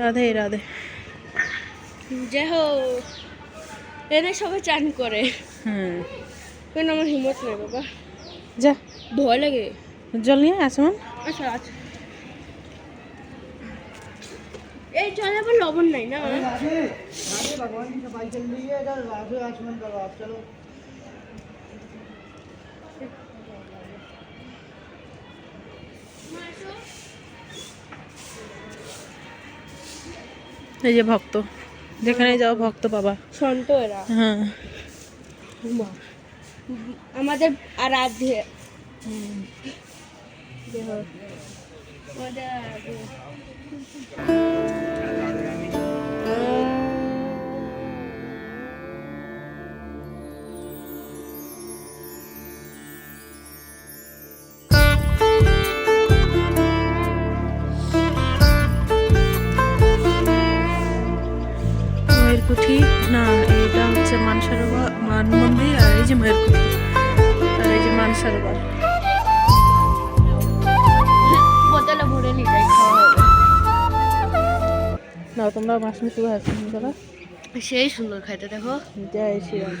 রাধে রাধে। যাই হোক এনে সবাই চান করে। হ্যাঁ আমার হিম্মত নেই বাবা? যা। ভয় লাগে। জল নিয়ে আছে মান আচ্ছা আচ্ছা। এই জলে আবার লবণ নাই না? এই যে ভক্ত। যেখানে যাও ভক্ত বাবা সন্ত এরা। হ্যাঁ। আমাদের আরাধ্য। আমাদের আরাধ্যে। না এটা হচ্ছে মানসারোবর মান মন্দির আর এই যে ময়ূরকুঠি আর এই যে মানসারোবর না তোমরা মাছ মিশু দাদা সেই সুন্দর খাইতে দেখো। জয় শ্রীরাম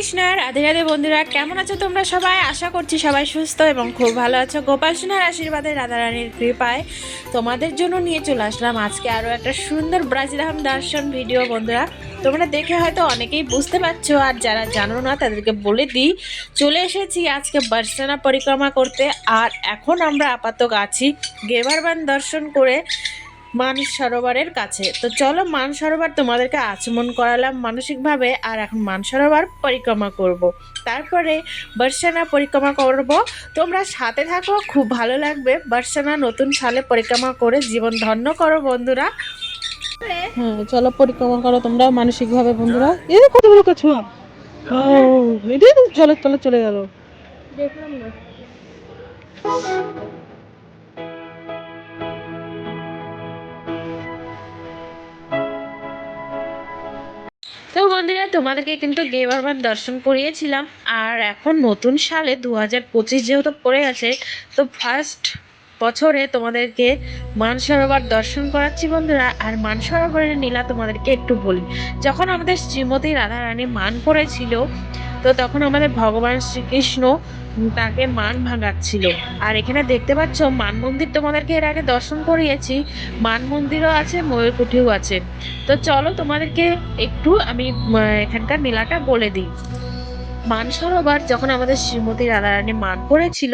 কৃষ্ণ রাধে রাধে বন্ধুরা, কেমন আছো তোমরা সবাই? আশা করছি সবাই সুস্থ এবং খুব ভালো আছো। গোপাল সোনার আশীর্বাদে রাধারানীর কৃপায় তোমাদের জন্য নিয়ে চলে আসলাম আজকে আরও একটা সুন্দর ব্রাজিলহাম দর্শন ভিডিও বন্ধুরা। তোমরা দেখে হয়তো অনেকেই বুঝতে পারছ, আর যারা জানো না, তাদেরকে বলে দিই, চলে এসেছি আজকে বার্সানা পরিক্রমা করতে। আর এখন আমরা আপাতত আছি গেবারবান দর্শন করে মান সরোবরের কাছে। তো চলো মান সরোবর তোমাদেরকে আচমন করালাম মানসিকভাবে আর এখন মান সরোবর পরিক্রমা করব। তারপরে বর্ষানা পরিক্রমা করব। তোমরা সাথে থাকো খুব ভালো লাগবে। বর্ষানা নতুন সালে পরিক্রমা করে জীবন ধন্য করো বন্ধুরা। হ্যাঁ চলো পরিক্রমা করো তোমরা মানসিকভাবে বন্ধুরা। এই কত বড় কাছে ও এটাই তো চলে চলে চলে গেল। দেখলাম না। বন্ধুরা, তোমাদেরকে কিন্তু গেবারবার দর্শন করিয়েছিলাম। আর এখন নতুন সালে দু হাজার পঁচিশ যেহেতু পড়ে গেছে তো ফার্স্ট বছরে তোমাদেরকে মানসরোবর দর্শন করাচ্ছি বন্ধুরা, আর মানসরোবরের নীলা তোমাদেরকে একটু বলি। যখন আমাদের শ্রীমতী রাধারানী মান করেছিল তো তখন আমাদের ভগবান শ্রীকৃষ্ণ তাকে মান ভাঙাচ্ছিল। আর এখানে দেখতে পাচ্ছ, মান মন্দির তোমাদেরকে এর আগে দর্শন করিয়েছি, মান মন্দিরও আছে, ময়ূরকুঠিও আছে। তো চলো তোমাদেরকে একটু আমি এখানকার নীলাটা বলে দিই। মান সরোবর যখন আমাদের শ্রীমতী রাধারানী মান করেছিল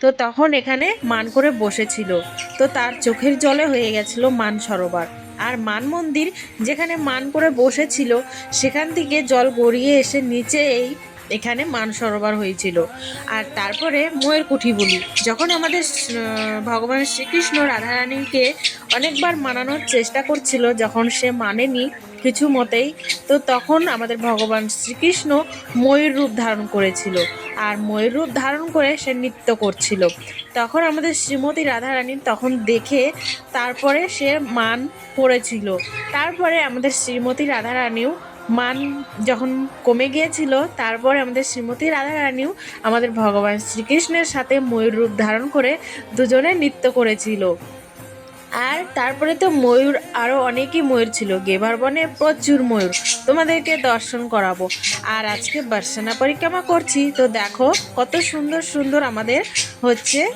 তো তখন এখানে মান করে বসেছিল। তো তার চোখের জলে হয়ে গেছিল মান সরোবর। আর মান মন্দির যেখানে মান করে বসেছিল, সেখান থেকে জল গড়িয়ে এসে নিচে এই এখানে মান সরোবর হয়েছিল। আর তারপরে ময়ূরকুঠি বলি যখন আমাদের ভগবান শ্রীকৃষ্ণ রাধারানীকে অনেকবার মানানোর চেষ্টা করছিল, যখন সে মানেনি কিছু মতেই তো তখন আমাদের ভগবান শ্রীকৃষ্ণ ময়ূর রূপ ধারণ করেছিল। আর ময়ূর রূপ ধারণ করে সে নৃত্য করছিল। তখন আমাদের শ্রীমতী রাধারানী তখন দেখে তারপরে সে মান পড়েছিল। তারপরে আমাদের শ্রীমতী রাধারানীও মান যখন কমে গিয়েছিল, তারপরে আমাদের শ্রীমতী রাধারানীও আমাদের ভগবান শ্রীকৃষ্ণের সাথে ময়ূর রূপ ধারণ করে দুজনে নৃত্য করেছিল। আর তারপরে তো ময়ূর আরও অনেকই ময়ূর ছিল। গেবার বনে প্রচুর ময়ূর। তোমাদেরকে দর্শন করাবো। আর আজকে বার্সানা পরিক্রমা করছি। তো দেখো কত সুন্দর সুন্দর আমাদের হচ্ছে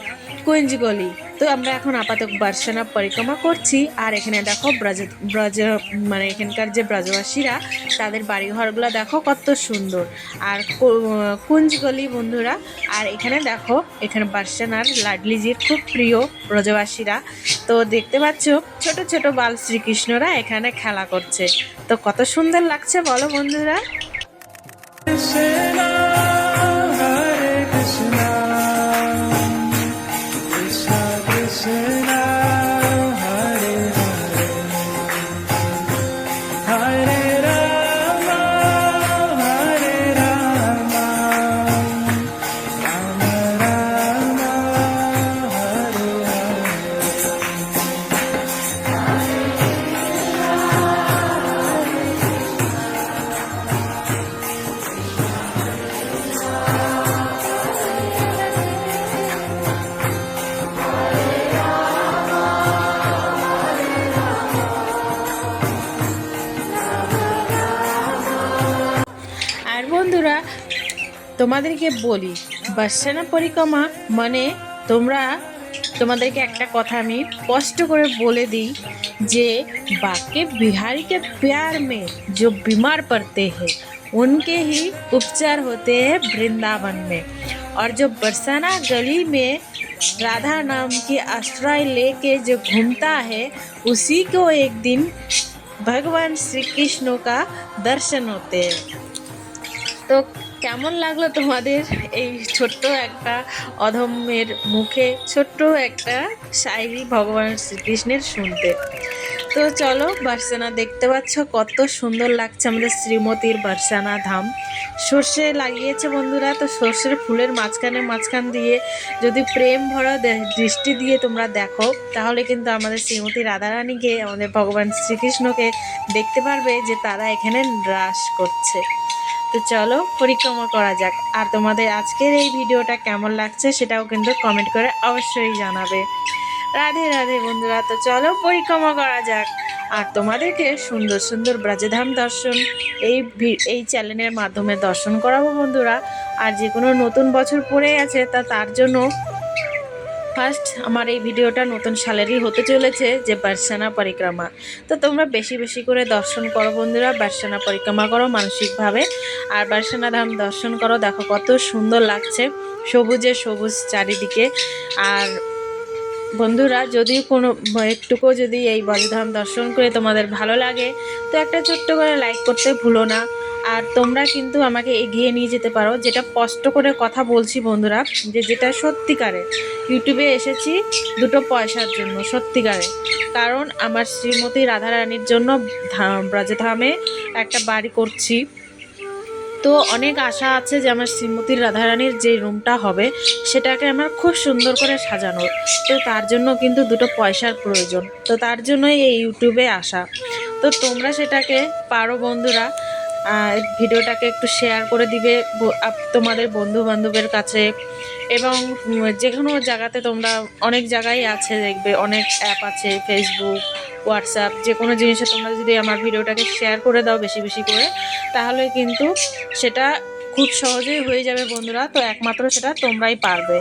কুঞ্জগলি। তো আমরা এখন আপাতত বার্সানা পরিক্রমা করছি। আর এখানে দেখো ব্রজ ব্রজ মানে এখানকার যে ব্রজবাসীরা, তাদের বাড়িঘরগুলো দেখো কত সুন্দর। আর কুঞ্জগলি বন্ধুরা, আর এখানে দেখো, এখানে বার্সানার লাডলিজির খুব প্রিয় ব্রজবাসীরা। তো দেখতে পাচ্ছ, ছোট ছোট বাল শ্রীকৃষ্ণরা এখানে খেলা করছে। তো কত সুন্দর লাগছে বলো বন্ধুরা। তোমাদেরকে বলি বার্সানা পরিক্রমা মানে তোমরা তোমাদেরকে একটা কথা আমি স্পষ্ট করে বলে দিই যে बाकी बिहारी के प्यार में जो बीमार पड़ते हैं उनके ही उपचार होते हैं वृंदावन में और जो बरसाना गली में राधा नाम की आश्रय लेके जो घूमता है उसी को एक दिन भगवान श्री कृष्ण का दर्शन होते हैं তো কেমন লাগল তোমাদের এই ছোট্ট একটা অধম্যের মুখে, ছোট্ট একটা শায়রি ভগবান শ্রীকৃষ্ণের শুনতে? তো চলো, বার্সানা, দেখতে পাচ্ছ কত সুন্দর লাগছে আমাদের শ্রীমতীর বার্সানা ধাম। সর্ষে লাগিয়েছে বন্ধুরা, তো সর্ষের ফুলের মাঝখানে মাঝখান দিয়ে যদি প্রেম ভরা দৃষ্টি দিয়ে তোমরা দেখো, তাহলে কিন্তু আমাদের শ্রীমতী রাধারানীকে, আমাদের ভগবান শ্রীকৃষ্ণকে দেখতে পারবে যে তারা এখানে রাস করছে। তো চলো পরিক্রমা করা যাক। আর তোমাদের আজকের এই ভিডিওটা কেমন লাগছে সেটাও কিন্তু কমেন্ট করে অবশ্যই জানাবে। রাধে রাধে বন্ধুরা, তো চলো পরিক্রমা করা যাক। আর তোমাদেরকে সুন্দর সুন্দর ব্রাজধাম দর্শন এই এই চ্যানেলের মাধ্যমে দর্শন করাবো বন্ধুরা। আর যে কোনো নতুন বছর পড়ে আছে তা, তার জন্য ফার্স্ট আমার এই ভিডিওটা নতুন সালেরই হতে চলেছে যে বার্সানা পরিক্রমা। তো তোমরা বেশি বেশি করে দর্শন করো বন্ধুরা, বার্সানা পরিক্রমা করো মানসিকভাবে। আর বার্সানা ধাম দর্শন করো, দেখো কত সুন্দর লাগছে সবুজে সবুজ চারিদিকে। আর বন্ধুরা, যদি কোনো একটুকু যদি এই বজধাম দর্শন করে তোমাদের ভালো লাগে, তো একটা ছোট্ট করে লাইক করতে ভুলো না। আর তোমরা কিন্তু আমাকে এগিয়ে নিয়ে যেতে পারো। যেটা স্পষ্ট করে কথা বলছি বন্ধুরা, যে যেটা সত্যিকারে। ইউটিউবে এসেছি দুটো পয়সার জন্য, সত্যিকারে। কারণ আমার শ্রীমতী রাধারানীর জন্য ব্রজধামে একটা বাড়ি করছি। তো অনেক আশা আছে যে আমার শ্রীমতীর রাধারানীর যে রুমটা হবে, সেটাকে আমার খুব সুন্দর করে সাজানোর। তো তার জন্য কিন্তু দুটো পয়সার প্রয়োজন। তো তার জন্যই এই ইউটিউবে আসা। তো তোমরা সেটাকে পারো বন্ধুরা। ভিডিওটাকে একটু শেয়ার করে দিবে তোমাদের বন্ধু বান্ধবের কাছে। এবং যে কোনো জায়গাতে তোমরা অনেক জায়গায় আছে দেখবে, অনেক অ্যাপ আছে ফেসবুক হোয়াটসঅ্যাপ যে কোনো জিনিসে তোমরা যদি আমার ভিডিওটাকে শেয়ার করে দাও বেশি বেশি করে, তাহলে কিন্তু সেটা খুব সহজেই হয়ে যাবে বন্ধুরা। তো একমাত্র সেটা তোমরাই পারবে।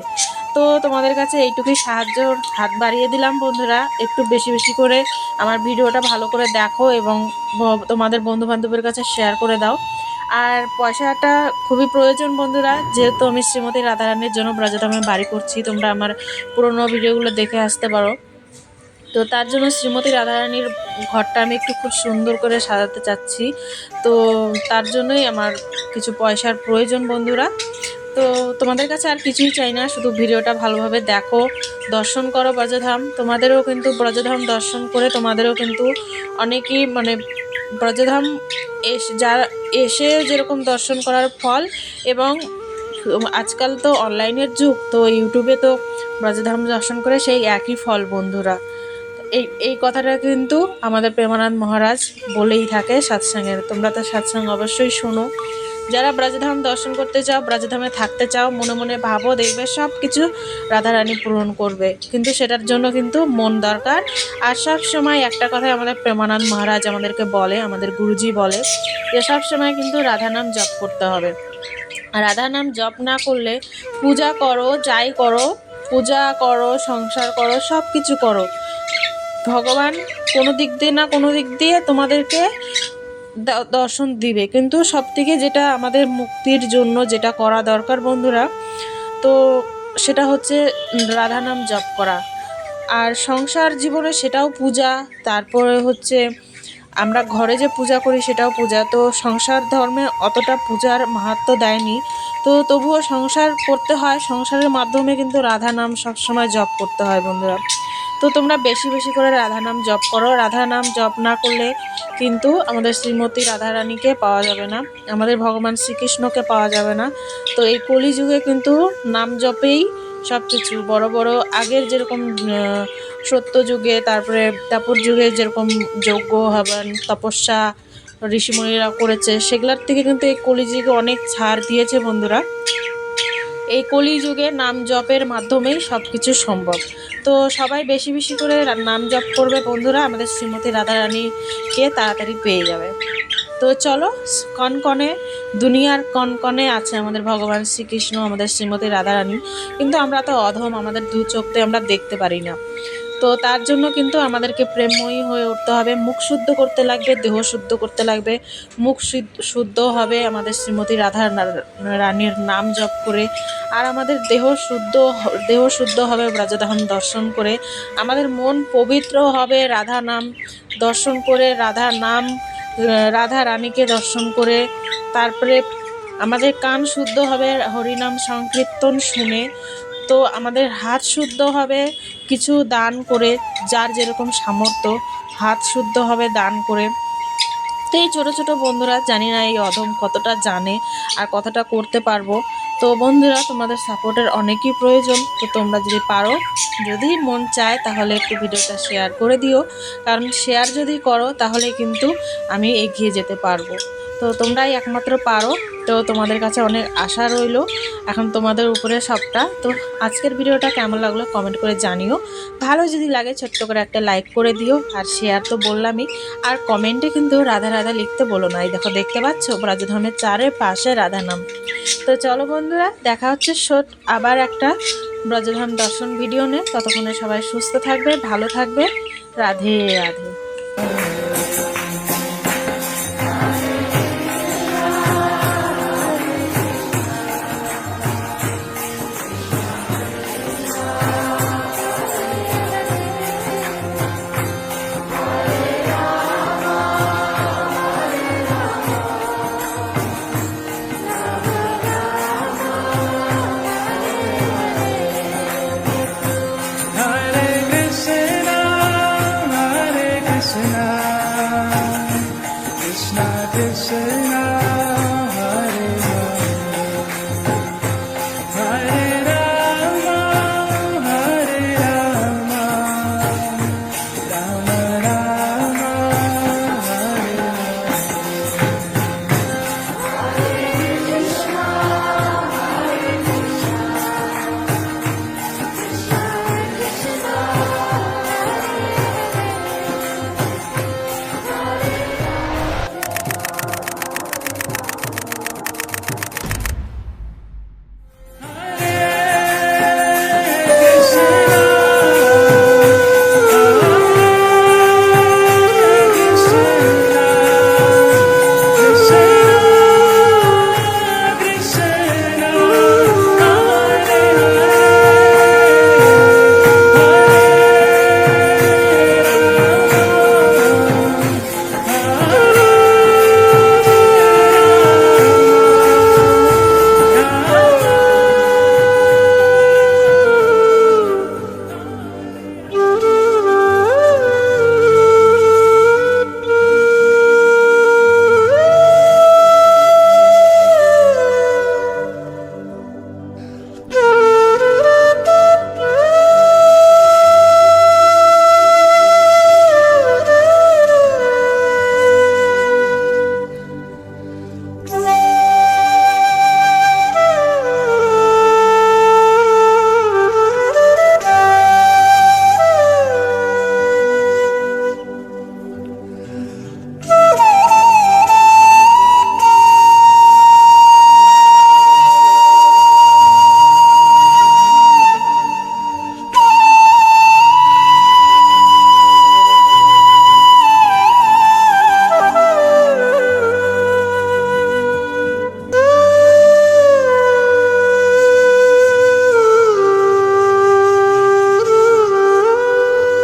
তো তোমাদের কাছে এইটুকুই সাহায্যর হাত বাড়িয়ে দিলাম বন্ধুরা। একটু বেশি বেশি করে আমার ভিডিওটা ভালো করে দেখো এবং তোমাদের বন্ধু বান্ধবের কাছে শেয়ার করে দাও। আর পয়সাটা খুবই প্রয়োজন বন্ধুরা, যেহেতু আমি শ্রীমতী রাধারানীর জন্য ব্রজধামে বাড়ি করছি, তোমরা আমার পুরোনো ভিডিওগুলো দেখে আসতে পারো। তো তার জন্য শ্রীমতী রাধারানীর ঘরটা আমি একটু খুব সুন্দর করে সাজাতে চাচ্ছি। তো তার জন্যই আমার কিছু পয়সার প্রয়োজন বন্ধুরা। তো তোমাদের কাছে আর কিছুই চাই না, শুধু ভিডিওটা ভালোভাবে দেখো। দর্শন করো ব্রজধাম। তোমাদেরও কিন্তু ব্রজধাম দর্শন করে তোমাদেরও কিন্তু অনেকেই মানে ব্রজধাম এস যারা এসে যেরকম দর্শন করার ফল এবং আজকাল তো অনলাইনের যুগ, তো ইউটিউবে তো ব্রজধাম দর্শন করে সেই একই ফল বন্ধুরা। এই এই কথাটা কিন্তু আমাদের প্রেমানন্দ মহারাজ বলেই থাকে সৎসঙ্গের তোমরা তো সৎসঙ্গ অবশ্যই শোনো। যারা ব্রজধাম দর্শন করতে চাও, ব্রজধামে থাকতে চাও, মনে মনে ভাবো, দেখবে সব কিছু রাধারানী পূরণ করবে। কিন্তু সেটার জন্য কিন্তু মন দরকার। আর সব সময় একটা কথাই আমাদের প্রেমানন্দ মহারাজ আমাদেরকে বলে, আমাদের গুরুজি বলে, যে সব সময় কিন্তু রাধা নাম জপ করতে হবে। রাধা নাম জপ না করলে পূজা করো, যাই করো, পূজা করো, সংসার করো সব কিছু করো। ভগবান কোনো দিক দিয়ে না কোনো দিক দিয়ে তোমাদেরকে দর্শন দিবে। কিন্তু সব থেকে যেটা আমাদের মুক্তির জন্য যেটা করা দরকার বন্ধুরা, তো সেটা হচ্ছে রাধা নাম জপ করা। আর সংসার জীবনে সেটাও পূজা, তারপরে হচ্ছে আমরা ঘরে যে পূজা করি সেটাও পূজা। তো সংসার ধর্মে অতটা পূজার মাহাত্ম দেয়নি। তো তবুও সংসার করতে হয়, সংসারের মাধ্যমে কিন্তু রাধা নাম সবসময় জপ করতে হয় বন্ধুরা। তো তোমরা বেশি বেশি করে রাধা নাম জপ করো। রাধা নাম জপ না করলে কিন্তু আমাদের শ্রীমতী রাধারানীকে পাওয়া যাবে না। আমাদের ভগবান শ্রীকৃষ্ণকে পাওয়া যাবে না। তো এই কলিযুগে কিন্তু নাম জপেই সব কিছু বড় বড় আগের যেরকম সত্য যুগে তারপরে তাপর যুগে যেরকম যজ্ঞ, হবেন, তপস্যা ঋষিমণিরা করেছে, সেগুলোর থেকে কিন্তু এই কলিযুগে অনেক ছাড় দিয়েছে বন্ধুরা। এই কলিযুগে নাম জপের মাধ্যমেই সব কিছু সম্ভব। তো সবাই বেশি বেশি করে নাম জপ করবে বন্ধুরা, আমাদের শ্রীমতী রাধারানীকে তাড়াতাড়ি পেয়ে যাবে। তো চলো, কনকনে, দুনিয়ার কনকনে আছে আমাদের ভগবান শ্রীকৃষ্ণ, আমাদের শ্রীমতী রাধারানী। কিন্তু আমরা তো অধম, আমাদের দু চোখতে আমরা দেখতে পারি না। তো তার জন্য কিন্তু আমাদেরকে প্রেমময়ী হয়ে উঠতে হবে। মুখ শুদ্ধ করতে লাগবে, দেহ শুদ্ধ করতে লাগবে। মুখ শুদ্ধ হবে আমাদের শ্রীমতী রাধা রানীর নাম জপ করে। আর আমাদের দেহ শুদ্ধ দেহ শুদ্ধ হবে ব্রজধাম দর্শন করে। আমাদের মন পবিত্র হবে রাধা নাম দর্শন করে, রাধা নাম রাধা রানীকে দর্শন করে। তারপরে আমাদের কান শুদ্ধ হবে হরিনাম সংকীর্তন শুনে। তো আমাদের হাত শুদ্ধ হবে, কিছু দান করে যার যেরকম সামর্থ্য, হাত শুদ্ধ হবে দান করে। তো এই ছোটো ছোটো বন্ধুরা, জানি না এই অধম কতটা জানে আর কতটা করতে পারব। তো বন্ধুরা, তোমাদের সাপোর্টের অনেকই প্রয়োজন। তো তোমরা যদি পারো, যদি মন চায় তাহলে একটু ভিডিওটা শেয়ার করে দিও। কারণ শেয়ার যদি করো, তাহলে কিন্তু আমি এগিয়ে যেতে পারব। তো তোমরাই একমাত্র পারো। তো তোমাদের কাছে অনেক আশা রইল এখন তোমাদের উপরে সবটা। তো আজকের ভিডিওটা কেমন লাগল কমেন্ট করে জানিও। ভালো যদি লাগে ছোট্ট করে একটা লাইক করে দিও। আর শেয়ার তো বললামই। আর কমেন্টে কিন্তু রাধা রাধা লিখতে বলো না। এই দেখো, দেখতে পাচ্ছ? ব্রজধামের চারের পাশে রাধা নাম। তো চলো বন্ধুরা, দেখা হচ্ছে সত আবার একটা ব্রজধাম দর্শন ভিডিও নে ততক্ষণে সবাই সুস্থ থাকবে, ভালো থাকবে। রাধে রাধে।